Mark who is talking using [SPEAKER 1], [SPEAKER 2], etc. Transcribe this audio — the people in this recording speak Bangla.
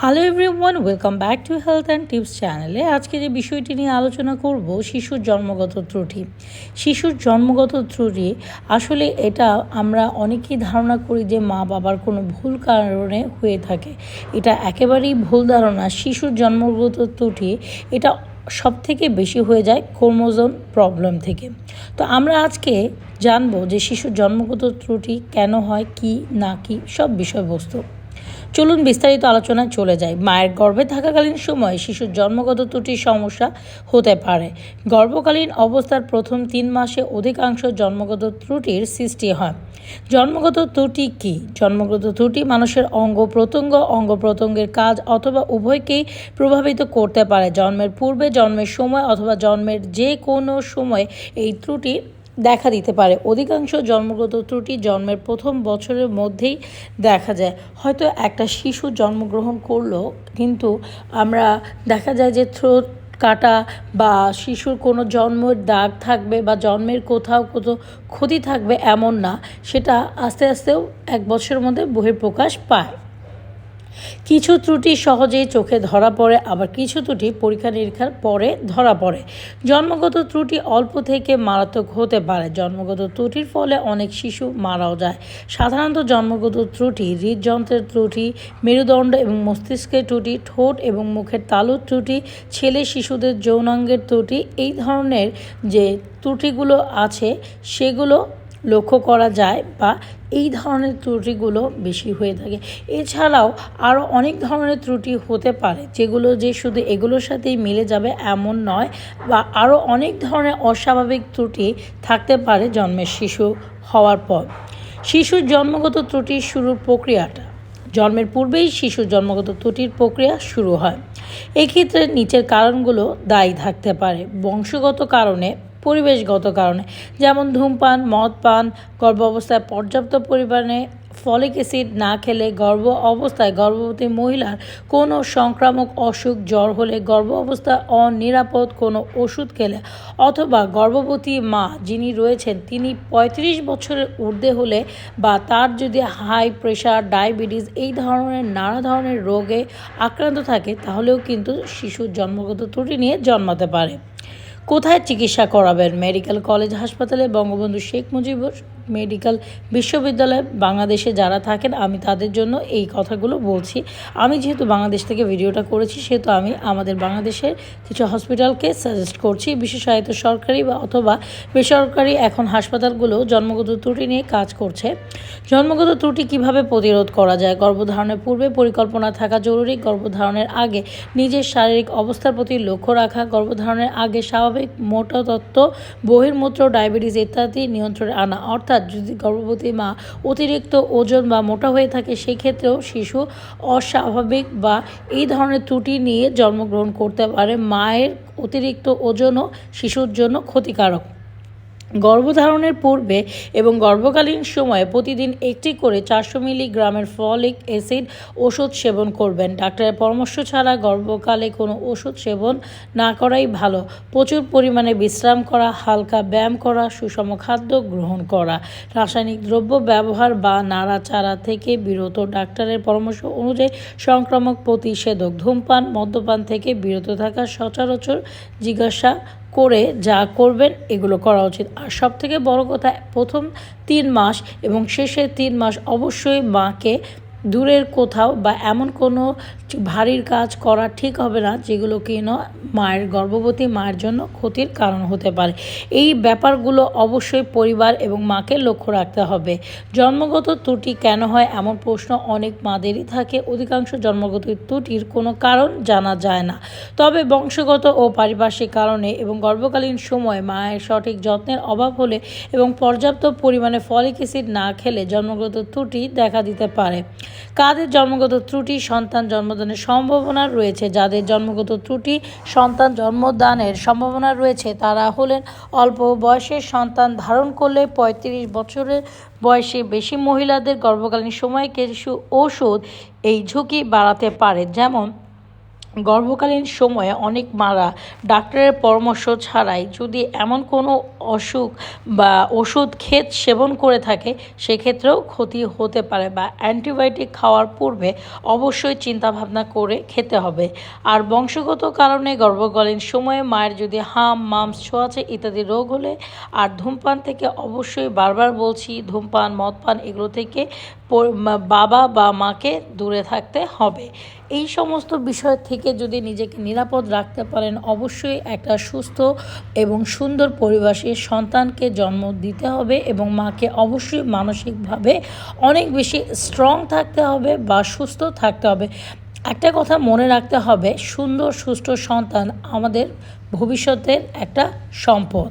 [SPEAKER 1] Hello everyone welcome back to health and tips চ্যানেলে আজকে যে বিষয়টি নিয়ে আলোচনা করব শিশুর জন্মগত ত্রুটি। শিশুর জন্মগত ত্রুটি, আসলে এটা আমরা অনেকেই ধারণা করি যে মা বাবার কোনো ভুল কারণে হয়ে থাকে। এটা একেবারেই ভুল ধারণা। শিশুর জন্মগত ত্রুটি, এটা সব থেকে বেশি হয়ে যায় ক্রোমোজোম প্রবলেম থেকে। তো আমরা আজকে জানব যে শিশুর জন্মগত ত্রুটি কেন হয়, কি, না কি, সব বিষয়বস্তু। চলুন বিস্তারিত আলোচনায় চলে যাই। মায়ের গর্ভে থাকাকালীন সময়ে শিশুর জন্মগত ত্রুটির সমস্যা হতে পারে। গর্ভকালীন অবস্থার প্রথম তিন মাসে অধিকাংশ জন্মগত ত্রুটির সৃষ্টি হয়। জন্মগত ত্রুটি কি? জন্মগত ত্রুটি মানুষের অঙ্গ প্রত্যঙ্গ, অঙ্গ প্রত্যঙ্গের কাজ অথবা উভয়কেই প্রভাবিত করতে পারে। জন্মের পূর্বে, জন্মের সময় অথবা জন্মের যে কোনো সময় এই ত্রুটি দেখা দিতে পারে। অধিকাংশ জন্মগত ত্রুটি জন্মের প্রথম বছরের মধ্যেই দেখা যায়। হয়তো একটা শিশু জন্মগ্রহণ করল, কিন্তু আমরা দেখা যায় যে থ্রোট কাটা বা শিশুর কোনো জন্মের দাগ থাকবে বা জন্মের কোথাও কোথাও ক্ষতি থাকবে এমন না, সেটা আস্তে আস্তেও এক বছরের মধ্যে বহিঃপ্রকাশ পায়। কিছু ত্রুটি সহজেই চোখে ধরা পড়ে, আবার কিছু ত্রুটি পরীক্ষা নিরীক্ষার পরে ধরা পড়ে। জন্মগত ত্রুটি অল্প থেকে মারাত্মক হতে পারে। জন্মগত ত্রুটির ফলে অনেক শিশু মারাও যায়। সাধারণত জন্মগত ত্রুটি হৃদযন্ত্রের ত্রুটি, মেরুদণ্ড এবং মস্তিষ্কের ত্রুটি, ঠোঁট এবং মুখের তালুর ত্রুটি, ছেলে শিশুদের যৌনাঙ্গের ত্রুটি, এই ধরনের যে ত্রুটিগুলো আছে, সেগুলো লক্ষ্য করা যায় বা এই ধরনের ত্রুটিগুলো বেশি হয়ে থাকে। এছাড়াও আরও অনেক ধরনের ত্রুটি হতে পারে, যেগুলো যে শুধু এগুলোর সাথেই মিলে যাবে এমন নয় বা আরও অনেক ধরনের অস্বাভাবিক ত্রুটি থাকতে পারে জন্মের শিশু হওয়ার পর। শিশুর জন্মগত ত্রুটির শুরুর প্রক্রিয়াটা। জন্মের পূর্বেই শিশুর জন্মগত ত্রুটির প্রক্রিয়া শুরু হয়। এক্ষেত্রে নিচের কারণগুলো দায়ী থাকতে পারে। বংশগত কারণে পরিবেশগত কারণে। যেমন ধূমপান মদ পান গর্ভ অবস্থায় পর্যাপ্ত পরিমাণে ফলিক অ্যাসিড না খেলে গর্ভ অবস্থায় গর্ভবতী মহিলার কোনো সংক্রামক অসুখ, জ্বর হলে গর্ভ অবস্থায় অনিরাপদ কোনো ওষুধ খেলে অথবা গর্ভবতী মা যিনি রয়েছেন, তিনি ৩৫ বছরের ঊর্ধ্বে হলে বা তার যদি হাই প্রেশার, ডায়াবেটিস এই ধরনের নানা ধরনের রোগে আক্রান্ত থাকে, তাহলেও কিন্তু শিশুর জন্মগত ত্রুটি নিয়ে জন্মাতে পারে। কোথায় চিকিৎসা করাবেন? মেডিকেল কলেজ হাসপাতালে বঙ্গবন্ধু শেখ মুজিবুর? মেডিকেল বিশ্ববিদ্যালয় বাংলাদেশে যারা থাকেন, আমি তাদের জন্য এই কথাগুলো বলছি। আমি যেহেতু বাংলাদেশ থেকে ভিডিওটা করেছি, সেহেতু আমি আমাদের বাংলাদেশের কিছু হসপিটালকে সাজেস্ট করছি। বিশেষায়িত সরকারি বা অথবা বেসরকারি এখন হাসপাতালগুলো জন্মগত ত্রুটি নিয়ে কাজ করছে। জন্মগত ত্রুটি কীভাবে প্রতিরোধ করা যায়? গর্ভধারণের পূর্বে পরিকল্পনা থাকা জরুরি। গর্ভধারণের আগে নিজের শারীরিক অবস্থার প্রতি লক্ষ্য রাখা। গর্ভধারণের আগে স্বাভাবিক মোটা তত্ত্ব, বহির্মূত্র, ডায়াবেটিস ইত্যাদি নিয়ন্ত্রণে আনা। অর্থাৎ অর্থাৎ যদি গর্ভবতী মা অতিরিক্ত ওজন বা মোটা হয়ে থাকে, সেক্ষেত্রেও শিশু অস্বাভাবিক বা এই ধরনের ত্রুটি নিয়ে জন্মগ্রহণ করতে পারে। মায়ের অতিরিক্ত ওজনও শিশুর জন্য ক্ষতিকারক। গর্ভধারণের পূর্বে এবং গর্ভকালীন সময়ে প্রতিদিন একটি করে চারশো মিলিগ্রামের ফলিক অ্যাসিড ওষুধ সেবন করবেন। ডাক্তারের পরামর্শ ছাড়া গর্ভকালে কোনো ওষুধ সেবন না করাই ভালো। প্রচুর পরিমাণে বিশ্রাম করা, হালকা ব্যায়াম করা, সুষম খাদ্য গ্রহণ করা। রাসায়নিক দ্রব্য ব্যবহার বা নাড়াচাড়া থেকে বিরত ডাক্তারের পরামর্শ অনুযায়ী সংক্রামক প্রতিষেধক ধূমপান, মদ্যপান থেকে বিরত থাকা সচরাচর জিজ্ঞাসা করে যা করবেন, এগুলো করা উচিত। আর সব থেকে বড়ো কথা, প্রথম তিন মাস এবং শেষের তিন মাস অবশ্যই মাকে দূরের কোথাও বা এমন কোনো ভারীর কাজ করা ঠিক হবে না যেগুলো কিনা মায়ের গর্ভবতী মায়ের জন্য ক্ষতির কারণ হতে পারে। এই ব্যাপারগুলো অবশ্যই পরিবার এবং মাকে লক্ষ্য রাখতে হবে। জন্মগত ত্রুটি কেন হয় এমন প্রশ্ন অনেক মাদেরই থাকে। অধিকাংশ জন্মগত ত্রুটির কোনো কারণ জানা যায় না। তবে বংশগত ও পারিপার্শ্বিক কারণে এবং গর্ভকালীন সময় মায়ের সঠিক যত্নের অভাব হলে এবং পর্যাপ্ত পরিমাণে ফলিক অ্যাসিড না খেলে জন্মগত ত্রুটি দেখা দিতে পারে। কাদের জন্মগত ত্রুটি, সন্তান জন্মদানের সম্ভাবনা রয়েছে। যাদের জন্মগত ত্রুটি, সন্তান জন্মদানের সম্ভাবনা রয়েছে, তারা হলেন অল্প বয়সে সন্তান ধারণ করলে পঁয়ত্রিশ বছরের বয়সে বেশি মহিলাদের গর্ভকালীন সময়ে কিছু ওষুধ এই ঝুঁকি বাড়াতে পারে। যেমন গর্ভকালীন সময়ে অনেক মারা ডাক্তারের পরামর্শ ছাড়াই যদি এমন কোনো অসুখ বা ওষুধ ক্ষেত সেবন করে থাকে, সেক্ষেত্রেও ক্ষতি হতে পারে বা অ্যান্টিবায়োটিক খাওয়ার পূর্বে অবশ্যই চিন্তাভাবনা করে খেতে হবে। আর বংশগত কারণে গর্ভকালীন সময়ে মায়ের যদি হাম মামস ছোঁয়াচে ইত্যাদি রোগ হলে, আর ধূমপান থেকে অবশ্যই বারবার বলছি, ধূমপান, মদপান এগুলো থেকে বাবা বা মাকে দূরে থাকতে হবে। এই সমস্ত বিষয় থেকে যদি নিজেকে নিরাপদ রাখতে পারেন, অবশ্যই একটা সুস্থ এবং সুন্দর পরিবেশে সন্তানকে জন্ম দিতে হবে এবং মাকে অবশ্যই মানসিকভাবে অনেক বেশি স্ট্রং থাকতে হবে বা সুস্থ থাকতে হবে। একটা কথা মনে রাখতে হবে, সুন্দর, সুস্থ সন্তান আমাদের ভবিষ্যতের একটা সম্পদ।